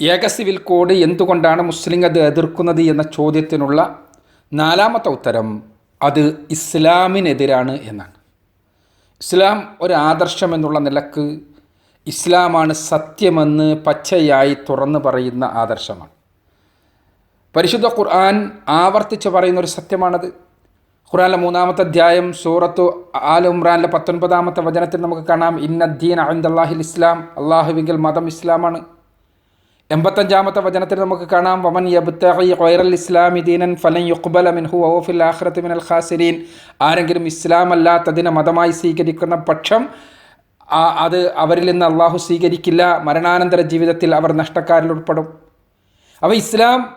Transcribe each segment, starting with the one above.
ഏക civil code എന്തുകൊണ്ടാണ് മുസ്ലിം അത് എതിർക്കുന്നത് എന്ന ചോദ്യത്തിനുള്ള നാലാമത്തെ ഉത്തരം അത് ഇസ്ലാമിനെതിരാണ് എന്നാണ്. ഇസ്ലാം ഒരു ആദർശം എന്നുള്ള നിലയ്ക്ക് ഇസ്ലാമാണ് സത്യമെന്ന് പച്ചയായി തുറന്നു പറയുന്ന ആദർശമാണ്. പരിശുദ്ധ ഖുർആൻ ആവർത്തിച്ച് പറയുന്ന ഒരു സത്യമാണത്. ഖുർആാനിലെ മൂന്നാമത്തെ അധ്യായം സൂറത്തു ആൽ ഉമ്രാനിലെ പത്തൊൻപതാമത്തെ വചനത്തിൽ നമുക്ക് കാണാം ഇന്നദ്ദീൻ അള്ളാഹിൽ ഇസ്ലാം അള്ളാഹുവിങ്കിൽ മതം ഇസ്ലാമാണ്. എൺപത്തഞ്ചാമത്തെ വചനത്തിൽ നമുക്ക് കാണാം വമൻ യബ്തഹി ഖൈറൽ ഇസ്ലാമി ദീനൻ ഫലൻ യുക്ബല മിൻഹു വഹു ഫിൽ ആഖിറതി മിനൽ ഖാസിരീൻ. ആരെങ്കിലും ഇസ്ലാം അല്ലാത്തതിനെ മതമായി സ്വീകരിക്കുന്ന പക്ഷം അത് അവരിൽ നിന്ന് അള്ളാഹു സ്വീകരിക്കില്ല. മരണാനന്തര ജീവിതത്തിൽ അവർ നഷ്ടക്കാരിൽ ഉൾപ്പെടും. അപ്പോൾ ഇസ്ലാം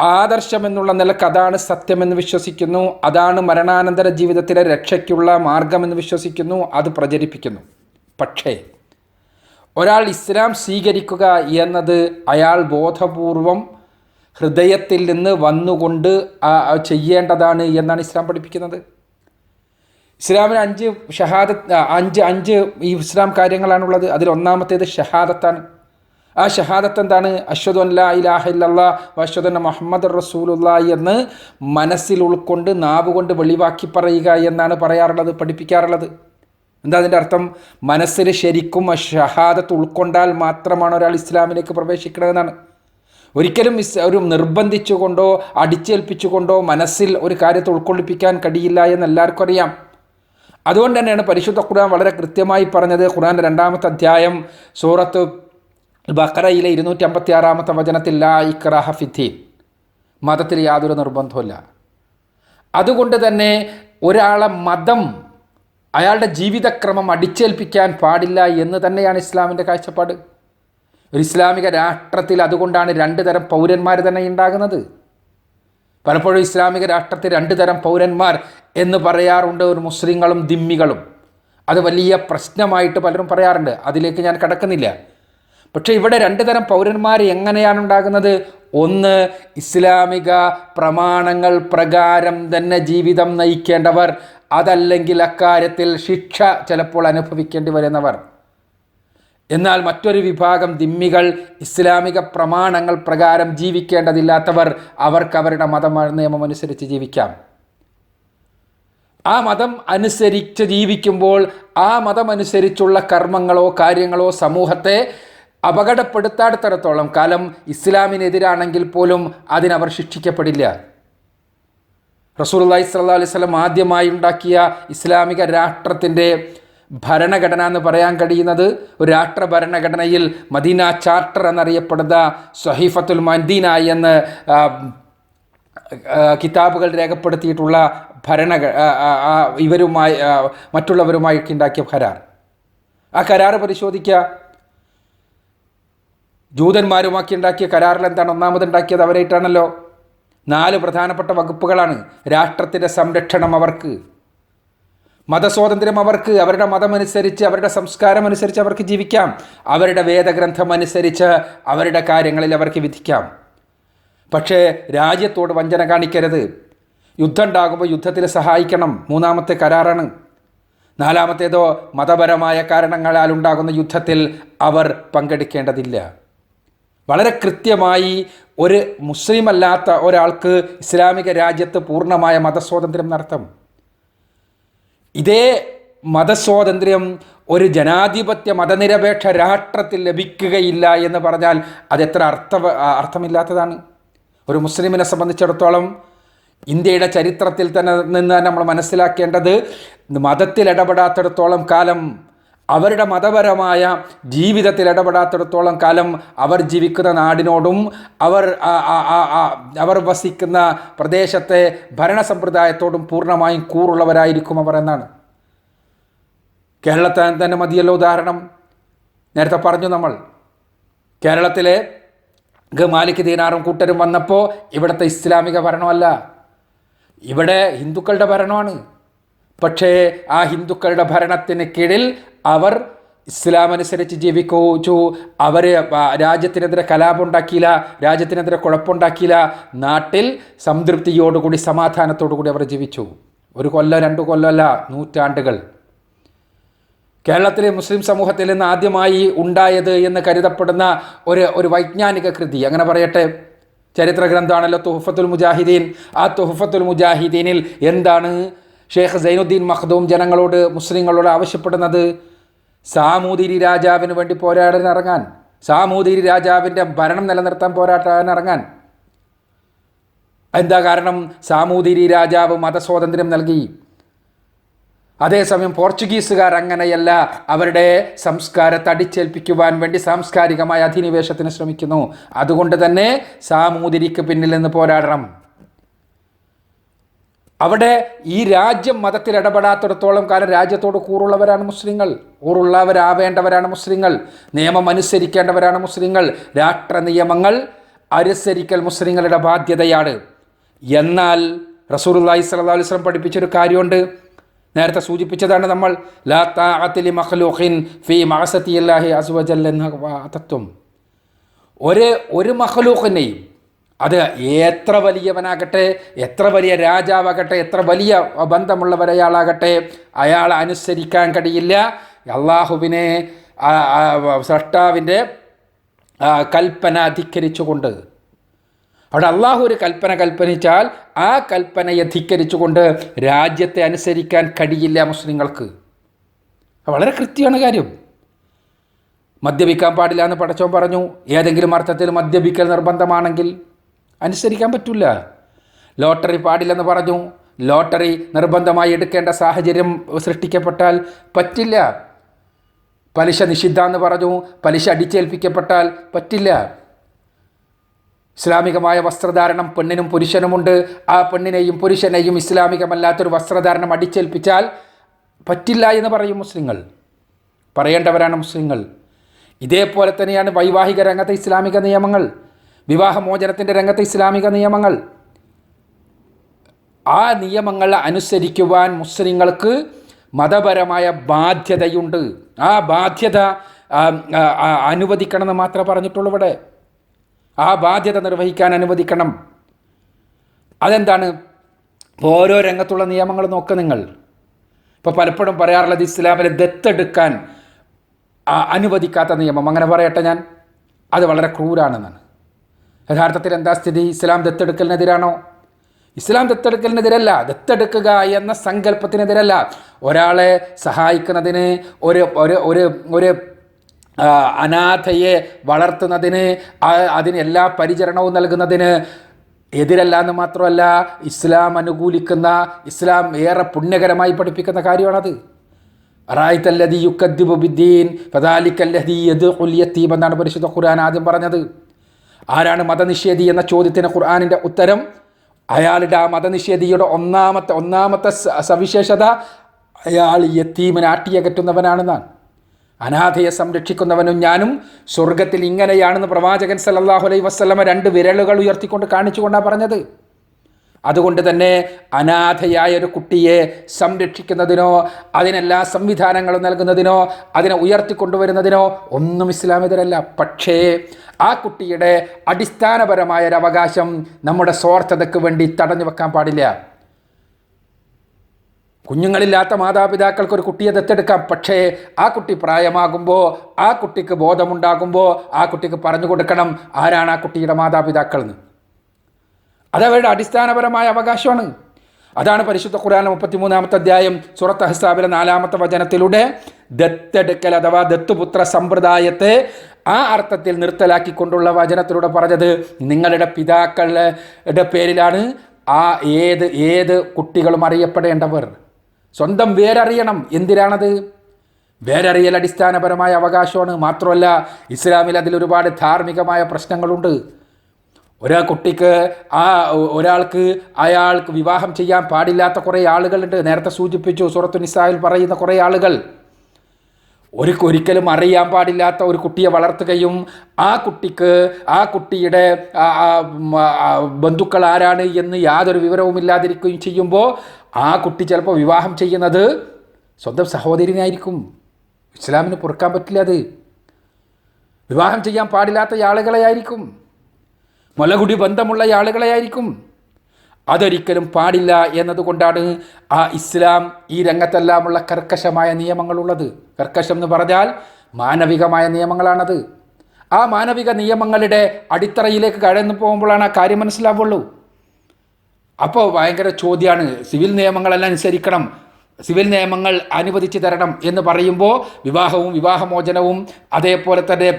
ആദർശം എന്നുള്ള നിലയ്ക്ക് അതാണ് സത്യമെന്ന് വിശ്വസിക്കുന്നു. അതാണ് മരണാനന്തര ജീവിതത്തിലെ രക്ഷയ്ക്കുള്ള മാർഗമെന്ന് വിശ്വസിക്കുന്നു. അത് പ്രചരിപ്പിക്കുന്നു. പക്ഷേ ഒരാൾ ഇസ്ലാം സ്വീകരിക്കുക എന്നത് അയാൾ ബോധപൂർവം ഹൃദയത്തിൽ നിന്ന് വന്നുകൊണ്ട് ചെയ്യേണ്ടതാണ് എന്നാണ് ഇസ്ലാം പഠിപ്പിക്കുന്നത്. ഇസ്ലാമിന് അഞ്ച് ഷഹാദ അഞ്ച് അഞ്ച് ഈ ഇസ്ലാം കാര്യങ്ങളാണുള്ളത്. അതിൽ ഒന്നാമത്തേത് ഷഹാദത്താണ്. ആ ഷഹാദത്ത് എന്താണ് അശ്വദ് അല്ലാ ഇലാഹ ഇല്ലല്ലാ അശ്വദൻ മുഹമ്മദ് റസൂലുള്ള എന്ന് മനസ്സിൽ ഉൾക്കൊണ്ട് നാവുകൊണ്ട് വെളിവാക്കി പറയുക എന്നാണ് പറയാറുള്ളത് പഠിപ്പിക്കാറുള്ളത്. എന്താ അതിന്റെ അർത്ഥം? മനസ്സിൽ ശരിക്കും ഷഹാദത്ത് ഉൾക്കൊണ്ടാൽ മാത്രമാണ് ഒരാൾ ഇസ്ലാമിലേക്ക് പ്രവേശിക്കണമെന്നാണ് ഒരിക്കലും ഇസ് ഒരു നിർബന്ധിച്ചുകൊണ്ടോ അടിച്ചേൽപ്പിച്ചുകൊണ്ടോ മനസ്സിൽ ഒരു കാര്യത്തെ ഉൾക്കൊള്ളിപ്പിക്കാൻ കഴിയില്ല എന്ന് എല്ലാവർക്കും അറിയാം. അതുകൊണ്ട് തന്നെയാണ് പരിശുദ്ധ ഖുർആൻ വളരെ കൃത്യമായി പറഞ്ഞത്. ഖുർആന്റെ രണ്ടാമത്തെ അധ്യായം സൂറത്ത് ബക്കറയിലെ ഇരുന്നൂറ്റി അമ്പത്തി ആറാമത്തെ വചനത്തിൽ ലാ ഇക്രാഹ ഫിദ്ദീൻ മതത്തിൽ യാതൊരു നിർബന്ധവുമില്ല. അതുകൊണ്ട് തന്നെ ഒരാളെ മതം അയാളുടെ ജീവിതക്രമം അടിച്ചേൽപ്പിക്കാൻ പാടില്ല എന്ന് തന്നെയാണ് ഇസ്ലാമിന്റെ കാഴ്ചപ്പാട്. ഒരു ഇസ്ലാമിക രാഷ്ട്രത്തിൽ അതുകൊണ്ടാണ് രണ്ട് തരം പൗരന്മാർ തന്നെ ഉണ്ടാകുന്നത്. പലപ്പോഴും ഇസ്ലാമിക രാഷ്ട്രത്തിൽ രണ്ട് തരം പൗരന്മാർ എന്ന് പറയാറുണ്ട് ഒരു മുസ്ലിങ്ങളും ദിമ്മികളും. അത് വലിയ പ്രശ്നമായിട്ട് പലരും പറയാറുണ്ട്. അതിലേക്ക് ഞാൻ കടക്കുന്നില്ല. പക്ഷേ ഇവിടെ രണ്ട് തരം പൗരന്മാർ എങ്ങനെയാണ് ഉണ്ടാകുന്നത്? ഒന്ന് ഇസ്ലാമിക പ്രമാണങ്ങൾ പ്രകാരം തന്നെ ജീവിതം നയിക്കേണ്ടവർ. അതല്ലെങ്കിൽ അക്കാര്യത്തിൽ ശിക്ഷ ചിലപ്പോൾ അനുഭവിക്കേണ്ടി വരുന്നവർ. എന്നാൽ മറ്റൊരു വിഭാഗം ദിമ്മികൾ ഇസ്ലാമിക പ്രമാണങ്ങൾ പ്രകാരം ജീവിക്കേണ്ടതില്ലാത്തവർ അവർക്ക് അവരുടെ മതം നിയമമനുസരിച്ച് ജീവിക്കാം. ആ മതം അനുസരിച്ച് ജീവിക്കുമ്പോൾ ആ മതമനുസരിച്ചുള്ള കർമ്മങ്ങളോ കാര്യങ്ങളോ സമൂഹത്തെ അപകടപ്പെടുത്താത്തിടത്തോളം കാലം ഇസ്ലാമിനെതിരാണെങ്കിൽ പോലും അതിനവർ ശിക്ഷിക്കപ്പെടില്ല. റസൂലുള്ളാഹി സ്വല്ലല്ലാഹു അലൈഹി സ്വലം ആദ്യമായി ഉണ്ടാക്കിയ ഇസ്ലാമിക രാഷ്ട്രത്തിന്റെ ഭരണഘടന എന്ന് പറയാൻ കഴിയുന്നത് ഒരു രാഷ്ട്ര ഭരണഘടനയിൽ മദീന ചാർട്ടർ എന്നറിയപ്പെടുന്ന സഹീഫത്തുൽ മദീന എന്ന് കിതാബുകൾ രേഖപ്പെടുത്തിയിട്ടുള്ള ഭരണ ഇവരുമായി മറ്റുള്ളവരുമായി ഉണ്ടാക്കിയ കരാർ. ആ കരാർ പരിശോധിക്കുക. ജൂതന്മാരുമാക്കി ഉണ്ടാക്കിയ കരാറിൽ എന്താണ് ഒന്നാമത് ഉണ്ടാക്കിയത് അവരായിട്ടാണല്ലോ? നാല് പ്രധാനപ്പെട്ട വകുപ്പുകളാണ്. രാഷ്ട്രത്തിന്റെ സംരക്ഷണം അവർക്ക്. മതസ്വാതന്ത്ര്യം അവർക്ക്. അവരുടെ മതമനുസരിച്ച് അവരുടെ സംസ്കാരം അനുസരിച്ച് അവർക്ക് ജീവിക്കാം. അവരുടെ വേദഗ്രന്ഥം അനുസരിച്ച് അവരുടെ കാര്യങ്ങളിൽ അവർക്ക് വിധിക്കാം. പക്ഷേ രാജ്യത്തോട് വഞ്ചന കാണിക്കരുത്. യുദ്ധം ഉണ്ടാകുമ്പോൾ യുദ്ധത്തിൽ സഹായിക്കണം. മൂന്നാമത്തെ കരാറാണ്. നാലാമത്തേതോ മതപരമായ കാരണങ്ങളാൽ ഉണ്ടാകുന്ന യുദ്ധത്തിൽ അവർ പങ്കെടുക്കേണ്ടതില്ല. വളരെ കൃത്യമായി ഒരു മുസ്ലിം അല്ലാത്ത ഒരാൾക്ക് ഇസ്ലാമിക രാജ്യത്ത് പൂർണമായ മതസ്വാതന്ത്ര്യം നടത്തും. ഇതേ മതസ്വാതന്ത്ര്യം ഒരു ജനാധിപത്യ മതനിരപേക്ഷ രാഷ്ട്രത്തിൽ ലഭിക്കുകയില്ല എന്ന് പറഞ്ഞാൽ അതെത്ര അർത്ഥ അർത്ഥമില്ലാത്തതാണ്. ഒരു മുസ്ലിമിനെ സംബന്ധിച്ചിടത്തോളം ഇന്ത്യയുടെ ചരിത്രത്തിൽ തന്നെ നിന്ന് നമ്മൾ മനസ്സിലാക്കേണ്ടത് മതത്തിൽ ഇടപെടാത്തിടത്തോളം കാലം അവരുടെ മതപരമായ ജീവിതത്തിൽ ഇടപെടാത്തിടത്തോളം കാലം അവർ ജീവിക്കുന്ന നാടിനോടും അവർ അവർ വസിക്കുന്ന പ്രദേശത്തെ ഭരണ സമ്പ്രദായത്തോടും പൂർണമായും കൂറുള്ളവരായിരിക്കും അവർ എന്നാണ്. കേരളത്തെ തന്നെ മതിയല്ലോ ഉദാഹരണം. നേരത്തെ പറഞ്ഞു നമ്മൾ കേരളത്തിലെ ഗമാലിക്ക് മാലിക് ദീനാറും കൂട്ടരും വന്നപ്പോൾ ഇവിടുത്തെ ഇസ്ലാമിക ഭരണമല്ല. ഇവിടെ ഹിന്ദുക്കളുടെ ഭരണമാണ്. പക്ഷേ ആ ഹിന്ദുക്കളുടെ ഭരണത്തിന് കീഴിൽ അവർ ഇസ്ലാം അനുസരിച്ച് ജീവിക്കോച്ചു അവർ രാജ്യത്തിനെതിരെ കലാപമുണ്ടാക്കിയില്ല രാജ്യത്തിനെതിരെ കുഴപ്പമുണ്ടാക്കിയില്ല. നാട്ടിൽ സംതൃപ്തിയോടുകൂടി സമാധാനത്തോടു കൂടി അവർ ജീവിച്ചു. ഒരു കൊല്ലം രണ്ടു കൊല്ലമല്ല നൂറ്റാണ്ടുകൾ. കേരളത്തിലെ മുസ്ലിം സമൂഹത്തിൽ നിന്ന് ആദ്യമായി ഉണ്ടായത് എന്ന് കരുതപ്പെടുന്ന ഒരു ഒരു വൈജ്ഞാനിക കൃതി. അങ്ങനെ പറയട്ടെ. ചരിത്ര ഗ്രന്ഥമാണല്ലോ തുഹഫത്തുൽ മുജാഹിദീൻ. ആ തുഹഫത്തുൽ മുജാഹിദീനിൽ എന്താണ് ഷെയ്ഖ് സൈനുദ്ദീൻ മഖ്ദൂം ജനങ്ങളോട് മുസ്ലിങ്ങളോട് ആവശ്യപ്പെടുന്നത്? സാമൂതിരി രാജാവിന് വേണ്ടി പോരാടാൻ ഇറങ്ങാൻ. സാമൂതിരി രാജാവിന്റെ ഭരണം നിലനിർത്താൻ പോരാട്ടാൻ ഇറങ്ങാൻ. എന്താ കാരണം? സാമൂതിരി രാജാവ് മതസ്വാതന്ത്ര്യം നൽകി. അതേസമയം പോർച്ചുഗീസുകാർ അങ്ങനെയല്ല അവരുടെ സംസ്കാരത്തെ അടിച്ചേൽപ്പിക്കുവാൻ വേണ്ടി സാംസ്കാരികമായ അധിനിവേശത്തിന് ശ്രമിക്കുന്നു. അതുകൊണ്ട് തന്നെ സാമൂതിരിക്ക് പിന്നിൽ നിന്ന് പോരാടണം. അവിടെ ഈ രാജ്യം മതത്തിൽ ഇടപെടാത്തിടത്തോളം കാലം രാജ്യത്തോട് കൂറുള്ളവരാണ് മുസ്ലിങ്ങൾ. കൂറുള്ളവരാവേണ്ടവരാണ് മുസ്ലിങ്ങൾ. നിയമം അനുസരിക്കേണ്ടവരാണ് മുസ്ലിങ്ങൾ. രാഷ്ട്ര നിയമങ്ങൾ അനുസരിക്കൽ മുസ്ലിങ്ങളുടെ ബാധ്യതയാണ്. എന്നാൽ റസൂലുള്ളാഹി സ്വല്ലല്ലാഹു അലൈഹി വസല്ലം പഠിപ്പിച്ചൊരു കാര്യമുണ്ട്. നേരത്തെ സൂചിപ്പിച്ചതാണ് നമ്മൾ ഫീ തത്വം ഒരു ഒരു മഖ്ലൂഖിനെയും അത് എത്ര വലിയവനാകട്ടെ എത്ര വലിയ രാജാവാകട്ടെ എത്ര വലിയ ബന്ധമുള്ളവരയാളാകട്ടെ അയാൾ അനുസരിക്കാൻ കഴിയില്ല. അള്ളാഹുവിനെ സൃഷ്ടാവിന്റെ കൽപ്പന അധിക്കരിച്ചുകൊണ്ട് അവിടെ അള്ളാഹു ഒരു കൽപ്പന കൽപ്പനിച്ചാൽ ആ കൽപ്പനയെ ധിക്കരിച്ചുകൊണ്ട് രാജ്യത്തെ അനുസരിക്കാൻ കഴിയില്ല മുസ്ലിങ്ങൾക്ക്. വളരെ കൃത്യമാണ് കാര്യം. മദ്യപിക്കാൻ പാടില്ല എന്ന് പടച്ചോൻ പറഞ്ഞു. ഏതെങ്കിലും അർത്ഥത്തിൽ മദ്യപിക്കൽ നിർബന്ധമാണെങ്കിൽ അനുസരിക്കാൻ പറ്റില്ല ലോട്ടറി പാടില്ലെന്ന് പറഞ്ഞു. ലോട്ടറി നിർബന്ധമായി എടുക്കേണ്ട സാഹചര്യം സൃഷ്ടിക്കപ്പെട്ടാൽ പറ്റില്ല. പലിശ നിഷിദ്ധ എന്ന് പറഞ്ഞു. പലിശ അടിച്ചേൽപ്പിക്കപ്പെട്ടാൽ പറ്റില്ല. ഇസ്ലാമികമായ വസ്ത്രധാരണം പെണ്ണിനും പുരുഷനുമുണ്ട് ആ പെണ്ണിനെയും പുരുഷനെയും ഇസ്ലാമികമല്ലാത്തൊരു വസ്ത്രധാരണം അടിച്ചേൽപ്പിച്ചാൽ പറ്റില്ല എന്ന് പറയും മുസ്ലിങ്ങൾ. പറയേണ്ടവരാണ് മുസ്ലിങ്ങൾ. ഇതേപോലെ തന്നെയാണ് വൈവാഹിക രംഗത്തെ ഇസ്ലാമിക നിയമങ്ങൾ. വിവാഹമോചനത്തിന്റെ രംഗത്തെ ഇസ്ലാമിക നിയമങ്ങൾ. ആ നിയമങ്ങൾ അനുസരിക്കുവാൻ മുസ്ലിങ്ങൾക്ക് മതപരമായ ബാധ്യതയുണ്ട്. ആ ബാധ്യത അനുവദിക്കണമെന്ന് മാത്രമേ പറഞ്ഞിട്ടുള്ളൂ ഇവിടെ. ആ ബാധ്യത നിർവഹിക്കാൻ അനുവദിക്കണം. അതെന്താണ്? ഓരോ രംഗത്തുള്ള നിയമങ്ങൾ നോക്കുക നിങ്ങൾ. ഇപ്പോൾ പലപ്പോഴും പറയാറുള്ളത് ഇസ്ലാമിലെ ദത്തെടുക്കാൻ അനുവദിക്കാത്ത നിയമം. അങ്ങനെ പറയട്ടെ ഞാൻ. അത് വളരെ ക്രൂരാണെന്നാണ്. യഥാർത്ഥത്തിൽ എന്താ സ്ഥിതി? ഇസ്ലാം ദത്തെടുക്കലിനെതിരാണോ? ഇസ്ലാം ദത്തെടുക്കലിനെതിരല്ല. ദത്തെടുക്കുക എന്ന സങ്കല്പത്തിനെതിരല്ല. ഒരാളെ സഹായിക്കുന്നതിന് ഒരു ഒരു ഒരു ഒരു അനാഥയെ വളർത്തുന്നതിന് അതിന് എല്ലാ പരിചരണവും നൽകുന്നതിന് എതിരല്ല എന്ന് മാത്രമല്ല ഇസ്ലാം അനുകൂലിക്കുന്ന ഇസ്ലാം ഏറെ പുണ്യകരമായി പഠിപ്പിക്കുന്ന കാര്യമാണത്. റായിത്തല്ലതി യുക്കദ്ദിബുദ്ദീൻ ഫദാലിക്കല്ലതി യദ് എന്നാണ് പരിശുദ്ധ ഖുർആൻ ആദ്യം പറഞ്ഞത്. ആരാണ് മതനിഷേധി എന്ന ചോദ്യത്തിന് ഖുർആാനിന്റെ ഉത്തരം? അയാളുടെ ആ മതനിഷേധിയുടെ ഒന്നാമത്തെ ഒന്നാമത്തെ സവിശേഷത അയാൾ യത്തീമിനെ ആട്ടിയകറ്റുന്നവനാണെന്നാണ്. അനാഥയെ സംരക്ഷിക്കുന്നവനും ഞാനും സ്വർഗത്തിൽ ഇങ്ങനെയാണെന്ന് പ്രവാചകൻ സല്ലല്ലാഹു അലൈഹി വസ്ലമ രണ്ട് വിരലുകൾ ഉയർത്തിക്കൊണ്ട് കാണിച്ചുകൊണ്ടാണ് പറഞ്ഞത്. അതുകൊണ്ട് തന്നെ അനാഥയായ ഒരു കുട്ടിയെ സംരക്ഷിക്കുന്നതിനോ അതിനെല്ലാ സംവിധാനങ്ങളും നൽകുന്നതിനോ അതിനെ ഉയർത്തിക്കൊണ്ടുവരുന്നതിനോ ഒന്നും ഇസ്ലാമിതരല്ല. പക്ഷേ ആ കുട്ടിയുടെ അടിസ്ഥാനപരമായ ഒരു അവകാശം നമ്മുടെ സ്വാർത്ഥതയ്ക്ക് വേണ്ടി തടഞ്ഞു വെക്കാൻ പാടില്ല. കുഞ്ഞുങ്ങളില്ലാത്ത മാതാപിതാക്കൾക്ക് ഒരു കുട്ടിയെ ദത്തെടുക്കാം. പക്ഷേ ആ കുട്ടി പ്രായമാകുമ്പോൾ ആ കുട്ടിക്ക് ബോധമുണ്ടാകുമ്പോൾ ആ കുട്ടിക്ക് പറഞ്ഞു കൊടുക്കണം ആരാണ് ആ കുട്ടിയുടെ മാതാപിതാക്കൾ എന്ന് അതവരുടെ അടിസ്ഥാനപരമായ അവകാശമാണ്. അതാണ് പരിശുദ്ധ ഖുർആൻ മുപ്പത്തിമൂന്നാമത്തെ അധ്യായം സുറത്ത് ഹസാബിലെ നാലാമത്തെ വചനത്തിലൂടെ ദത്തെടുക്കൽ അഥവാ ദത്തുപുത്ര സമ്പ്രദായത്തെ ആ അർത്ഥത്തിൽ നിർത്തലാക്കിക്കൊണ്ടുള്ള വചനത്തിലൂടെ പറഞ്ഞത് നിങ്ങളുടെ പിതാക്കളുടെ പേരിലാണ് ആ ഏത് ഏത് കുട്ടികളും അറിയപ്പെടേണ്ടവർ. സ്വന്തം വേരറിയണം. എന്തിനാണത്? വേരറിയൽ അടിസ്ഥാനപരമായ അവകാശമാണ്. മാത്രമല്ല ഇസ്ലാമിൽ അതിലൊരുപാട് ധാർമ്മികമായ പ്രശ്നങ്ങളുണ്ട്. ഒരു കുട്ടിക്ക് ആ ഒരാൾക്ക് അയാൾക്ക് വിവാഹം ചെയ്യാൻ പാടില്ലാത്ത കുറേ ആളുകളുണ്ട്. നേരത്തെ സൂചിപ്പിച്ചു സുറത്തു നിസായിൽ പറയുന്ന കുറേ ആളുകൾ. ഒരു ഒരിക്കലും അറിയാൻ പാടില്ലാത്ത ഒരു കുട്ടിയെ വളർത്തുകയും ആ കുട്ടിക്ക് ആ കുട്ടിയുടെ ബന്ധുക്കൾ ആരാണ് എന്ന് യാതൊരു വിവരവും ഇല്ലാതിരിക്കുകയും ചെയ്യുമ്പോൾ ആ കുട്ടി ചിലപ്പോൾ വിവാഹം ചെയ്യുന്നത് സ്വന്തം സഹോദരിനായിരിക്കും ഇസ്ലാമിന് പൊറുക്കാൻ പറ്റില്ല അത്. വിവാഹം ചെയ്യാൻ പാടില്ലാത്ത ആളുകളെ ആയിരിക്കും. മുലകുടി ബന്ധമുള്ള ആളുകളെ ആയിരിക്കും അതൊരിക്കലും പാടില്ല എന്നതുകൊണ്ടാണ് ആ ഇസ്ലാം ഈ രംഗത്തെല്ലാമുള്ള കർക്കശമായ നിയമങ്ങളുള്ളത്. കർക്കശം എന്ന് പറഞ്ഞാൽ മാനവികമായ നിയമങ്ങളാണത്. ആ മാനവിക നിയമങ്ങളുടെ അടിത്തറയിലേക്ക് കടന്നു പോകുമ്പോഴാണ് ആ കാര്യം മനസ്സിലാവുള്ളൂ. അപ്പോൾ ഭയങ്കര ചോദ്യമാണ് സിവിൽ നിയമങ്ങളെല്ലാം അനുസരിക്കണം. സിവിൽ നിയമങ്ങൾ അനുവദിച്ചു തരണം എന്ന് പറയുമ്പോൾ വിവാഹവും വിവാഹമോചനവും അതേപോലെ തന്നെ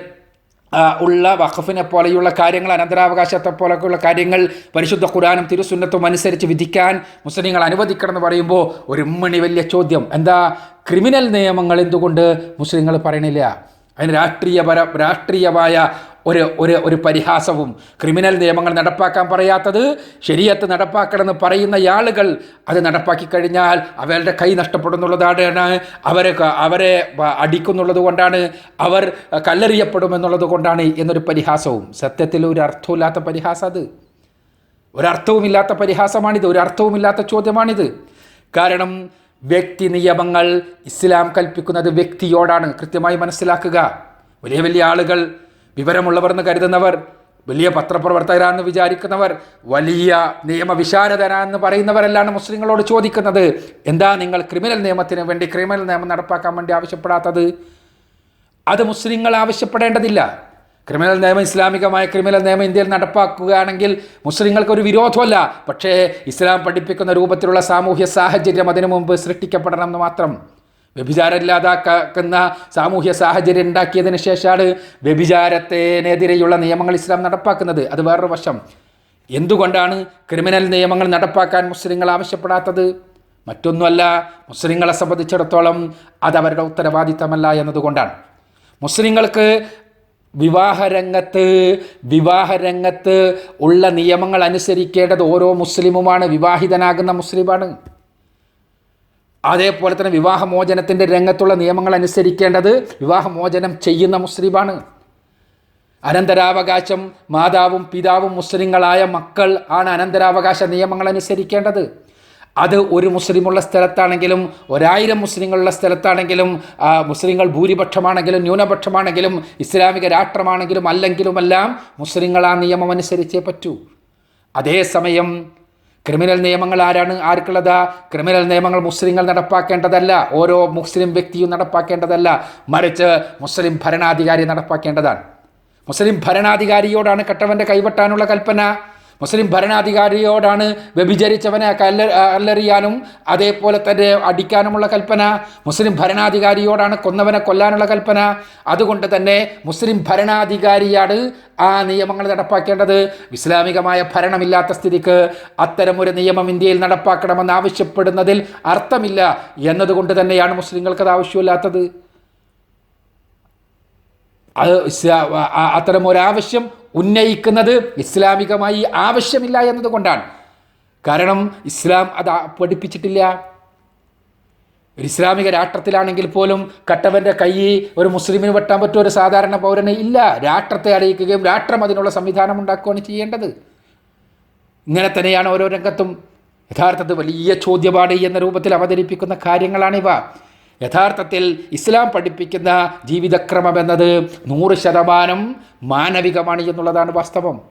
ഉള്ള വഖഫിനെ പോലെയുള്ള കാര്യങ്ങൾ അനന്തരാവകാശത്തെ പോലെയുള്ള കാര്യങ്ങൾ പരിശുദ്ധ ഖുരാനും തിരുസുന്നത്തും അനുസരിച്ച് വിധിക്കാൻ മുസ്ലിങ്ങൾ അനുവദിക്കണം എന്ന് പറയുമ്പോൾ ഒരു ഉമ്മണി വലിയ ചോദ്യം. എന്താ? ക്രിമിനൽ നിയമങ്ങൾ എന്തുകൊണ്ട് മുസ്ലിങ്ങൾ പറയണില്ല? അതിന് രാഷ്ട്രീയപര രാഷ്ട്രീയമായ ഒരു ഒരു ഒരു പരിഹാസവും ക്രിമിനൽ നിയമങ്ങൾ നടപ്പാക്കാൻ പറയാത്തത് ശരിയത്ത് നടപ്പാക്കണമെന്ന് പറയുന്ന ആളുകൾ അത് നടപ്പാക്കി കഴിഞ്ഞാൽ അവരുടെ കൈ നഷ്ടപ്പെടുന്നുള്ളതാണ്. അവരെ അവരെ അടിക്കുന്നുള്ളത് കൊണ്ടാണ് അവർ കല്ലെറിയപ്പെടുമെന്നുള്ളത് കൊണ്ടാണ് എന്നൊരു പരിഹാസവും. സത്യത്തിൽ ഒരു അർത്ഥമില്ലാത്ത പരിഹാസം അത്. ഒരർത്ഥവുമില്ലാത്ത പരിഹാസമാണിത്. ഒരർത്ഥവുമില്ലാത്ത ചോദ്യമാണിത്. കാരണം വ്യക്തി നിയമങ്ങൾ ഇസ്ലാം കൽപ്പിക്കുന്നത് വ്യക്തിയോടാണ്. കൃത്യമായി മനസ്സിലാക്കുക. വലിയ വലിയ ആളുകൾ വിവരമുള്ളവർ എന്ന് കരുതുന്നവർ വലിയ പത്രപ്രവർത്തകരാണെന്ന് വിചാരിക്കുന്നവർ വലിയ നിയമവിശാരദരാണെന്ന് പറയുന്നവരെല്ലാം മുസ്ലിങ്ങളോട് ചോദിക്കുന്നത്. എന്താ നിങ്ങൾ ക്രിമിനൽ നിയമത്തിന് വേണ്ടി ക്രിമിനൽ നിയമം നടപ്പാക്കാൻ വേണ്ടി ആവശ്യപ്പെടാത്തത്? അത് മുസ്ലിങ്ങൾ ആവശ്യപ്പെടേണ്ടതില്ല. ക്രിമിനൽ നിയമം ഇസ്ലാമികമായ ക്രിമിനൽ നിയമം ഇന്ത്യയിൽ നടപ്പാക്കുകയാണെങ്കിൽ മുസ്ലിങ്ങൾക്ക് ഒരു വിരോധമല്ല. പക്ഷേ ഇസ്ലാം പഠിപ്പിക്കുന്ന രൂപത്തിലുള്ള സാമൂഹ്യ സാഹചര്യം അതിനു മുമ്പ് സൃഷ്ടിക്കപ്പെടണം എന്ന് മാത്രം വ്യഭിചാരമില്ലാതാക്കുന്ന സാമൂഹ്യ സാഹചര്യം ഉണ്ടാക്കിയതിന് ശേഷമാണ് വ്യഭിചാരത്തിനെതിരെയുള്ള നിയമങ്ങൾ ഇസ്ലാം നടപ്പാക്കുന്നത്. അത് വേറൊരു വശം. എന്തുകൊണ്ടാണ് ക്രിമിനൽ നിയമങ്ങൾ നടപ്പാക്കാൻ മുസ്ലിങ്ങൾ ആവശ്യപ്പെടാത്തത്? മറ്റൊന്നുമല്ല മുസ്ലിങ്ങളെ സംബന്ധിച്ചിടത്തോളം അത് അവരുടെ ഉത്തരവാദിത്തമല്ല എന്നതുകൊണ്ടാണ്. മുസ്ലിങ്ങൾക്ക് വിവാഹരംഗത്ത് വിവാഹരംഗത്ത് ഉള്ള നിയമങ്ങൾ അനുസരിക്കേണ്ടത് ഓരോ മുസ്ലിമുമാണ് വിവാഹിതനാകുന്ന മുസ്ലിമാണ്. അതേപോലെ തന്നെ വിവാഹമോചനത്തിന്റെ രംഗത്തുള്ള നിയമങ്ങൾ അനുസരിക്കേണ്ടത് വിവാഹമോചനം ചെയ്യുന്ന മുസ്ലിമാണ്. അനന്തരാവകാശം മാതാവും പിതാവും മുസ്ലിങ്ങളായ മക്കൾ ആണ് അനന്തരാവകാശ നിയമങ്ങൾ അനുസരിക്കേണ്ടത്. അത് ഒരു മുസ്ലിമുള്ള സ്ഥലത്താണെങ്കിലും ഒരായിരം മുസ്ലിങ്ങളുള്ള സ്ഥലത്താണെങ്കിലും മുസ്ലിങ്ങൾ ഭൂരിപക്ഷമാണെങ്കിലും ന്യൂനപക്ഷമാണെങ്കിലും ഇസ്ലാമിക രാഷ്ട്രമാണെങ്കിലും അല്ലെങ്കിലുമെല്ലാം മുസ്ലിങ്ങൾ ആ നിയമം അനുസരിച്ചേ പറ്റൂ അതേസമയം ക്രിമിനൽ നിയമങ്ങൾ ആരാണ് ആർക്കുള്ളത്? ക്രിമിനൽ നിയമങ്ങൾ മുസ്ലിങ്ങൾ നടപ്പാക്കേണ്ടതല്ല. ഓരോ മുസ്ലിം വ്യക്തിയും നടപ്പാക്കേണ്ടതല്ല. മറിച്ച് മുസ്ലിം ഭരണാധികാരി നടപ്പാക്കേണ്ടതാണ്. മുസ്ലിം ഭരണാധികാരിയോടാണ് കട്ടവന്റെ കൈവെട്ടാനുള്ള കൽപ്പന. മുസ്ലിം ഭരണാധികാരിയോടാണ് വ്യഭിചരിച്ചവനെ കല്ല കല്ലെറിയാനും അതേപോലെ തന്നെ അടിക്കാനുമുള്ള കൽപ്പന. മുസ്ലിം ഭരണാധികാരിയോടാണ് കൊന്നവനെ കൊല്ലാനുള്ള കൽപ്പന. അതുകൊണ്ട് തന്നെ മുസ്ലിം ഭരണാധികാരിയാണ് ആ നിയമങ്ങൾ നടപ്പാക്കേണ്ടത്. ഇസ്ലാമികമായ ഭരണമില്ലാത്ത സ്ഥിതിക്ക് അത്തരമൊരു നിയമം ഇന്ത്യയിൽ നടപ്പാക്കണമെന്ന് ആവശ്യപ്പെടുന്നതിൽ അർത്ഥമില്ല എന്നതുകൊണ്ട് തന്നെയാണ് മുസ്ലിങ്ങൾക്ക് അത് ആവശ്യമില്ലാത്തത്. അത് അത്തരം ഒരാവശ്യം ഉന്നയിക്കുന്നത് ഇസ്ലാമികമായി ആവശ്യമില്ല എന്നതുകൊണ്ടാണ്. കാരണം ഇസ്ലാം അത് പഠിപ്പിച്ചിട്ടില്ല. ഒരു ഇസ്ലാമിക രാഷ്ട്രത്തിലാണെങ്കിൽ പോലും കട്ടവന്റെ കൈ ഒരു മുസ്ലിമിന് വെട്ടാൻ പറ്റുമോ ഒരു സാധാരണ പൗരന് ഇല്ല. രാഷ്ട്രത്തെ അറിയിക്കുകയും രാഷ്ട്രം അതിനുള്ള സംവിധാനം ഉണ്ടാക്കുകയാണ് ചെയ്യേണ്ടത്. ഇങ്ങനെ തന്നെയാണ് ഓരോ രംഗത്തും. യഥാർത്ഥത്തിൽ വലിയ ചോദ്യപാട് എന്ന രൂപത്തിൽ അവതരിപ്പിക്കുന്ന കാര്യങ്ങളാണിവ. യഥാർത്ഥത്തിൽ ഇസ്ലാം പഠിപ്പിക്കുന്ന ജീവിതക്രമം എന്നത് നൂറ് ശതമാനം മാനവികമാണ് എന്നുള്ളതാണ് വാസ്തവം.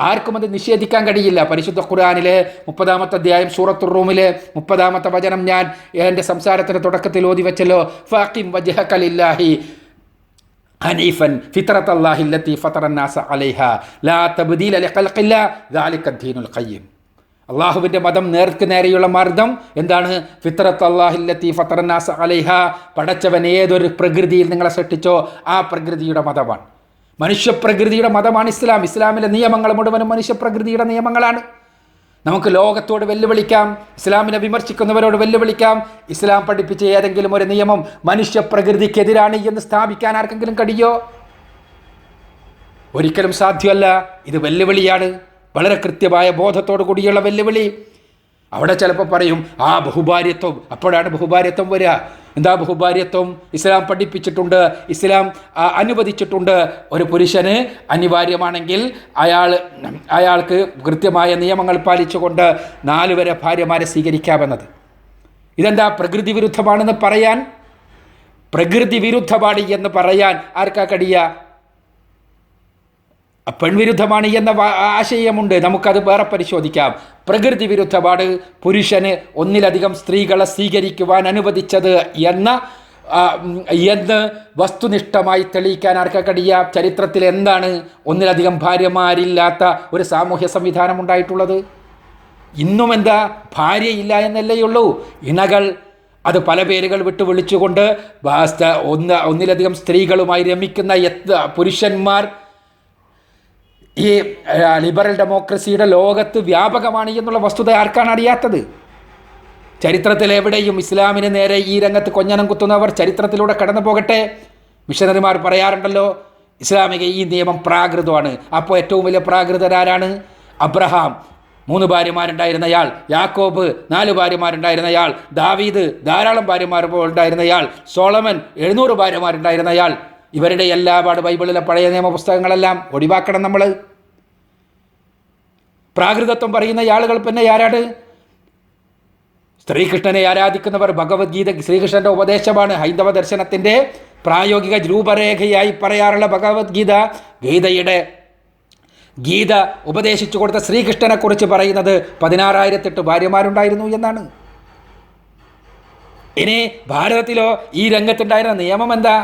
ആർക്കും അത് നിഷേധിക്കാൻ കഴിയില്ല. പരിശുദ്ധ ഖുർആനിലെ മുപ്പതാമത്തെ അധ്യായം സൂറത്തു റൂമിലെ മുപ്പതാമത്തെ വചനം ഞാൻ എന്റെ സംസാരത്തിന്റെ തുടക്കത്തിൽ ഓതി വെച്ചല്ലോ. ഫാഖിം വജ്ഹകലില്ലാഹി ഹനീഫൻ ഫിത്രത്ത് ലത്തി ഫത്തറന്നാസ അലൈഹ. ലാ തബ്ദീല ലിഖൽഖില്ല. ദാലിക ദീനുൽ ഖയ്യിം. അള്ളാഹുവിന്റെ മതം നേർക്ക് നേരെയുള്ള മാർഗം എന്താണ്? ഫിത്രത്ത് അള്ളാഹില്ലത്തി ഫത്തറന്നാസ അലൈഹ. പടച്ചവൻ ഏതൊരു പ്രകൃതിയിൽ നിങ്ങളെ സൃഷ്ടിച്ചോ ആ പ്രകൃതിയുടെ മതമാണ്. മനുഷ്യപ്രകൃതിയുടെ മതമാണ് ഇസ്ലാം. ഇസ്ലാമിലെ നിയമങ്ങൾ മുഴുവനും മനുഷ്യപ്രകൃതിയുടെ നിയമങ്ങളാണ്. നമുക്ക് ലോകത്തോട് വെല്ലുവിളിക്കാം. ഇസ്ലാമിനെ വിമർശിക്കുന്നവരോട് വെല്ലുവിളിക്കാം. ഇസ്ലാം പഠിപ്പിച്ച ഏതെങ്കിലും ഒരു നിയമം മനുഷ്യപ്രകൃതിക്കെതിരാണ് എന്ന് സ്ഥാപിക്കാൻ ആർക്കെങ്കിലും കഴിയോ? ഒരിക്കലും സാധ്യമല്ല. ഇത് വെല്ലുവിളിയാണ്. വളരെ കൃത്യമായ ബോധത്തോടു കൂടിയുള്ള വെല്ലുവിളി. അവിടെ ചിലപ്പോൾ പറയും ആ ബഹുഭാര്യത്വം. അപ്പോഴാണ് ബഹുഭാര്യത്വം വരിക. എന്താ ബഹുഭാര്യത്വം? ഇസ്ലാം പഠിപ്പിച്ചിട്ടുണ്ട് ഇസ്ലാം അനുവദിച്ചിട്ടുണ്ട്. ഒരു പുരുഷന് അനിവാര്യമാണെങ്കിൽ അയാൾ അയാൾക്ക് കൃത്യമായ നിയമങ്ങൾ പാലിച്ചുകൊണ്ട് നാല് വരെ ഭാര്യമാരെ സ്വീകരിക്കാമെന്നത്. ഇതെന്താ പ്രകൃതി വിരുദ്ധമാണെന്ന് പറയാൻ? പ്രകൃതി വിരുദ്ധമാണ് എന്ന് പറയാൻ ആർക്കാ കഴിയുക പെൺവിരുദ്ധമാണ് എന്ന ആശയമുണ്ട്. നമുക്കത് വേറെ പരിശോധിക്കാം. പ്രകൃതി വിരുദ്ധമാണ് പുരുഷന് ഒന്നിലധികം സ്ത്രീകളെ സ്വീകരിക്കുവാൻ അനുവദിച്ചത് എന്ന എന്ന് വസ്തുനിഷ്ഠമായി തെളിയിക്കാൻ ആർക്ക കഴിയ? ചരിത്രത്തിൽ എന്താണ് ഒന്നിലധികം ഭാര്യമാരില്ലാത്ത ഒരു സാമൂഹ്യ സംവിധാനം ഉണ്ടായിട്ടുള്ളത്? ഇന്നും എന്താ ഭാര്യയില്ല എന്നല്ലേ ഉള്ളൂ. ഇണകൾ അത് പല പേരുകൾ വിട്ട് വിളിച്ചുകൊണ്ട് ഒന്ന് ഒന്നിലധികം സ്ത്രീകളുമായി രമിക്കുന്ന പുരുഷന്മാർ ഈ ലിബറൽ ഡെമോക്രസിയുടെ ലോകത്ത് വ്യാപകമാണ് എന്നുള്ള വസ്തുത ആർക്കാണ് അറിയാത്തത്? ചരിത്രത്തിൽ എവിടെയും ഇസ്ലാമിന് നേരെ ഈ രംഗത്ത് കൊഞ്ഞനം കുത്തുന്നവർ ചരിത്രത്തിലൂടെ കടന്നു പോകട്ടെ. മിഷനറിമാർ പറയാറുണ്ടല്ലോ ഇസ്ലാമിക ഈ നിയമം പ്രാകൃതമാണ്. അപ്പോൾ ഏറ്റവും വലിയ പ്രാകൃതരാരാണ് അബ്രഹാം. മൂന്ന് ഭാര്യമാരുണ്ടായിരുന്നയാൾ യാക്കോബ് നാല് ഭാര്യമാരുണ്ടായിരുന്നയാൾ ദാവീദ് ധാരാളം ഭാര്യമാർ ഉണ്ടായിരുന്നയാൾ സോളമൻ എഴുന്നൂറ് ഭാര്യമാരുണ്ടായിരുന്നയാൾ. ഇവരുടെ എല്ലാ പാട് ബൈബിളിലെ പഴയ നിയമ പുസ്തകങ്ങളെല്ലാം ഒഴിവാക്കണം നമ്മൾ പ്രാകൃതത്വം പറയുന്ന ആളുകൾ പിന്നെ ആരാണ്? ശ്രീകൃഷ്ണനെ ആരാധിക്കുന്നവർ ഭഗവത്ഗീത ശ്രീകൃഷ്ണന്റെ ഉപദേശമാണ്. ഹൈന്ദവ ദർശനത്തിന്റെ പ്രായോഗിക രൂപരേഖയായി പറയാറുള്ള ഭഗവത്ഗീത ഗീതയുടെ ഗീത ഉപദേശിച്ചു കൊടുത്ത ശ്രീകൃഷ്ണനെ കുറിച്ച് പറയുന്നത് പതിനാറായിരത്തെട്ട് ഭാര്യമാരുണ്ടായിരുന്നു എന്നാണ്. ഇനി ഭാരതത്തിലോ ഈ രംഗത്തുണ്ടായിരുന്ന നിയമം എന്താ?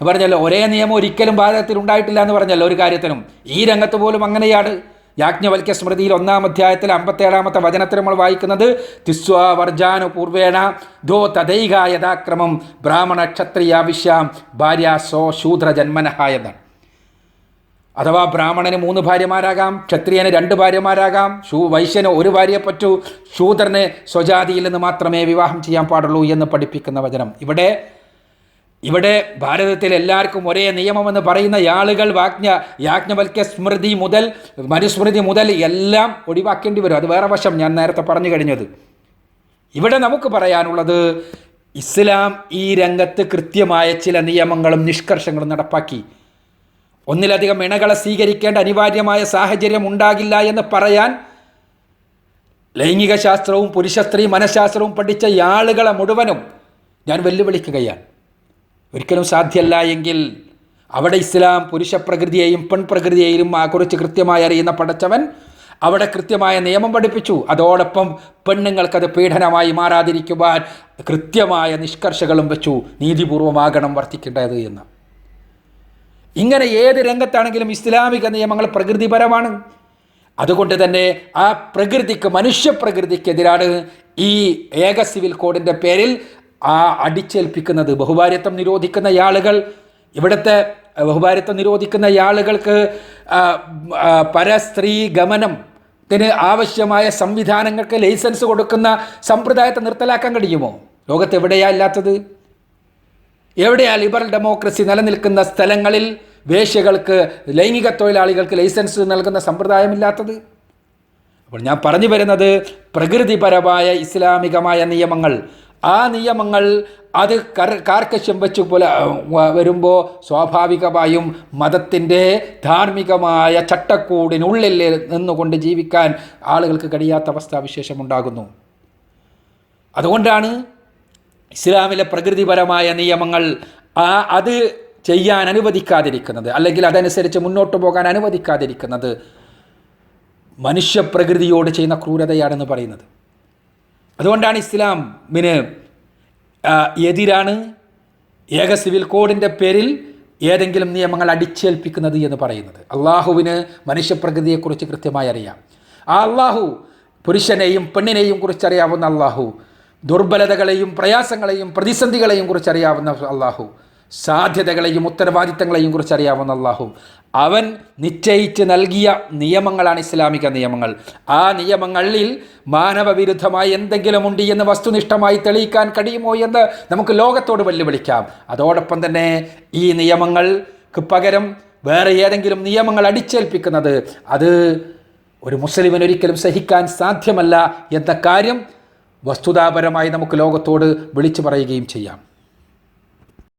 പറഞ്ഞല്ലോ ഒരേ നിയമം ഒരിക്കലും ഭാരതത്തിൽ ഉണ്ടായിട്ടില്ല എന്ന് പറഞ്ഞല്ലോ ഒരു കാര്യത്തിനും. ഈ രംഗത്ത് പോലും അങ്ങനെയാണ്. യാജ്ഞവൽക്യ സ്മൃതിയിൽ ഒന്നാം അധ്യായത്തിൽ അമ്പത്തേഴാമത്തെ വചനത്തിൽ നമ്മൾ വായിക്കുന്നത് തിസ്വാ വർജാനു പൂർവേണ ധോ തദൈക യഥാക്രമം ബ്രാഹ്മണ ക്ഷത്രിയാവിശ്യാം ഭാര്യ സോ ശൂദ്ര എന്നാണ്. അഥവാ ബ്രാഹ്മണന് മൂന്ന് ഭാര്യമാരാകാം ക്ഷത്രിയന് രണ്ട് ഭാര്യമാരാകാം ശൂ വൈശ്യന് ഒരു ഭാര്യയെ പറ്റൂ ശൂദ്രന് സ്വജാതിയിൽ നിന്ന് മാത്രമേ വിവാഹം ചെയ്യാൻ പാടുള്ളൂ എന്ന് പഠിപ്പിക്കുന്ന വചനം. ഇവിടെ ഇവിടെ ഭാരതത്തിൽ എല്ലാവർക്കും ഒരേ നിയമമെന്ന് പറയുന്ന ആളുകൾ വാജ്ഞ യാജ്ഞവൽക്യ സ്മൃതി മുതൽ മനുസ്മൃതി മുതൽ എല്ലാം ഒഴിവാക്കേണ്ടി വരും. അത് വേറെ വശം ഞാൻ നേരത്തെ പറഞ്ഞു കഴിഞ്ഞത്. ഇവിടെ നമുക്ക് പറയാനുള്ളത് ഇസ്ലാം ഈ രംഗത്ത് കൃത്യമായ ചില നിയമങ്ങളും നിഷ്കർഷങ്ങളും നടപ്പാക്കി. ഒന്നിലധികം ഇണകളെ സ്വീകരിക്കേണ്ട അനിവാര്യമായ സാഹചര്യം ഉണ്ടാകില്ല എന്ന് പറയാൻ ലൈംഗിക ശാസ്ത്രവും പുരുഷ സ്ത്രീ മനഃശാസ്ത്രവും പഠിച്ച ആളുകളെ മുഴുവനും ഞാൻ വെല്ലുവിളിക്കുകയാണ്. ഒരിക്കലും സാധ്യമല്ല എങ്കിൽ അവിടെ ഇസ്ലാം പുരുഷ പ്രകൃതിയെയും പെൺപ്രകൃതിയെയും കുറിച്ച് കൃത്യമായി അറിയുന്ന പഠിച്ചവൻ അവിടെ കൃത്യമായ നിയമം പഠിപ്പിച്ചു. അതോടൊപ്പം പെണ്ണുങ്ങൾക്കത് പീഡനമായി മാറാതിരിക്കുവാൻ കൃത്യമായ നിഷ്കർഷകളും വെച്ചു. നീതിപൂർവമാകണം വർത്തിക്കേണ്ടത് എന്ന്. ഇങ്ങനെ ഏത് രംഗത്താണെങ്കിലും ഇസ്ലാമിക നിയമങ്ങൾ പ്രകൃതിപരമാണ്. അതുകൊണ്ട് തന്നെ ആ പ്രകൃതിക്ക് മനുഷ്യപ്രകൃതിക്കെതിരാണ് ഈ ഏക സിവിൽ കോഡിന്റെ പേരിൽ ആ അടിച്ചേൽപ്പിക്കുന്നത് ബഹുഭാര്യത്വം നിരോധിക്കുന്ന ആളുകൾ ഇവിടുത്തെ ബഹുഭാര്യത്വം നിരോധിക്കുന്ന ആളുകൾക്ക് പരസ്ത്രീ ഗമനത്തിന് ആവശ്യമായ സംവിധാനങ്ങൾക്ക് ലൈസൻസ് കൊടുക്കുന്ന സമ്പ്രദായത്തെ നിർത്തലാക്കാൻ കഴിയുമോ? ലോകത്ത് എവിടെയാ ഇല്ലാത്തത്? എവിടെയാ ലിബറൽ ഡെമോക്രസി നിലനിൽക്കുന്ന സ്ഥലങ്ങളിൽ വേശ്യകൾക്ക് ലൈംഗിക തൊഴിലാളികൾക്ക് ലൈസൻസ് നൽകുന്ന സമ്പ്രദായമില്ലാത്തത്? അപ്പോൾ ഞാൻ പറഞ്ഞു വരുന്നത് പ്രകൃതിപരമായ ഇസ്ലാമികമായ നിയമങ്ങൾ ആ നിയമങ്ങൾ അത് കർ കാർക്കശ്യം വെച്ച് പോലെ വരുമ്പോൾ സ്വാഭാവികമായും മതത്തിന്റെ ധാർമ്മികമായ ചട്ടക്കൂടിനുള്ളിൽ നിന്നുകൊണ്ട് ജീവിക്കാൻ ആളുകൾക്ക് കഴിയാത്ത അവസ്ഥാവിശേഷമുണ്ടാകുന്നു അതുകൊണ്ടാണ് ഇസ്ലാമിലെ പ്രകൃതിപരമായ നിയമങ്ങൾ ആ അത് ചെയ്യാൻ അനുവദിക്കാതിരിക്കുന്നത് അല്ലെങ്കിൽ അതനുസരിച്ച് മുന്നോട്ട് പോകാൻ അനുവദിക്കാതിരിക്കുന്നത്. മനുഷ്യപ്രകൃതിയോട് ചെയ്യുന്ന ക്രൂരതയാണെന്ന് പറയുന്നത്. അതുകൊണ്ടാണ് ഇസ്ലാമിന് എതിരാണ്. ഏക സിവിൽ കോഡിന്റെ പേരിൽ ഏതെങ്കിലും നിയമങ്ങൾ അടിച്ചേൽപ്പിക്കുന്നത് എന്ന് പറയുന്നത്. അള്ളാഹുവിന് മനുഷ്യപ്രകൃതിയെക്കുറിച്ച് കൃത്യമായി അറിയാം. ആ അള്ളാഹു പുരുഷനെയും പെണ്ണിനെയും കുറിച്ചറിയാവുന്ന അള്ളാഹു ദുർബലതകളെയും പ്രയാസങ്ങളെയും പ്രതിസന്ധികളെയും കുറിച്ചറിയാവുന്ന അള്ളാഹു സാധ്യതകളെയും ഉത്തരവാദിത്തങ്ങളെയും കുറിച്ച് അറിയാവുന്ന അള്ളാഹു. അവൻ നിശ്ചയിച്ച് നൽകിയ നിയമങ്ങളാണ് ഇസ്ലാമിക നിയമങ്ങൾ. ആ നിയമങ്ങളിൽ മാനവവിരുദ്ധമായി എന്തെങ്കിലും ഉണ്ട് എന്ന് വസ്തുനിഷ്ഠമായി തെളിയിക്കാൻ കഴിയുമോ എന്ന് നമുക്ക് ലോകത്തോട് വെല്ലുവിളിക്കാം. അതോടൊപ്പം തന്നെ ഈ നിയമങ്ങൾക്ക് പകരം വേറെ ഏതെങ്കിലും നിയമങ്ങൾ അടിച്ചേൽപ്പിക്കുന്നത് അത് ഒരു മുസ്ലിമിന് ഒരിക്കലും സഹിക്കാൻ സാധ്യമല്ല എന്ന കാര്യം വസ്തുതാപരമായി നമുക്ക് ലോകത്തോട് വിളിച്ചു പറയുകയും ചെയ്യാം.